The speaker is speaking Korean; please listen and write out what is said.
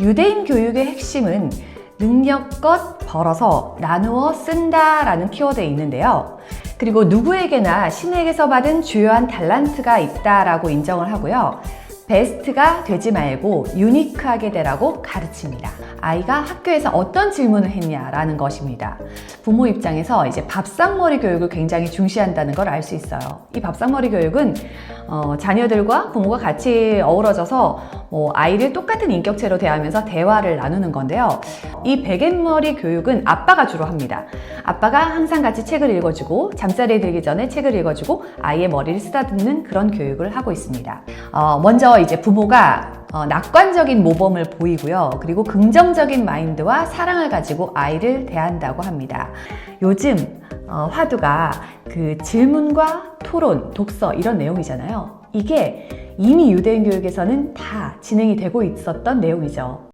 유대인 교육의 핵심은 능력껏 벌어서 나누어 쓴다 라는 키워드에 있는데요. 그리고 누구에게나 신에게서 받은 주요한 달란트가 있다라고 인정을 하고요. 베스트가 되지 말고 유니크하게 되라고 가르칩니다. 아이가 학교에서 어떤 질문을 했냐라는 것입니다. 부모 입장에서 이제 밥상머리 교육을 굉장히 중시한다는 걸 알 수 있어요. 이 밥상머리 교육은 어, 자녀들과 부모가 같이 어우러져서 뭐 아이를 똑같은 인격체로 대하면서 대화를 나누는 건데요. 이 베갯머리 교육은 아빠가 주로 합니다. 아빠가 항상 같이 책을 읽어주고 잠자리에 들기 전에 책을 읽어주고 아이의 머리를 쓰다듬는 그런 교육을 하고 있습니다. 어, 먼저 이제 부모가 어, 낙관적인 모범을 보이고요. 그리고 긍정적인 마인드와 사랑을 가지고 아이를 대한다고 합니다. 요즘 어, 화두가 그 질문과 토론, 독서 이런 내용이잖아요. 이게 이미 유대인 교육에서는 다 진행이 되고 있었던 내용이죠.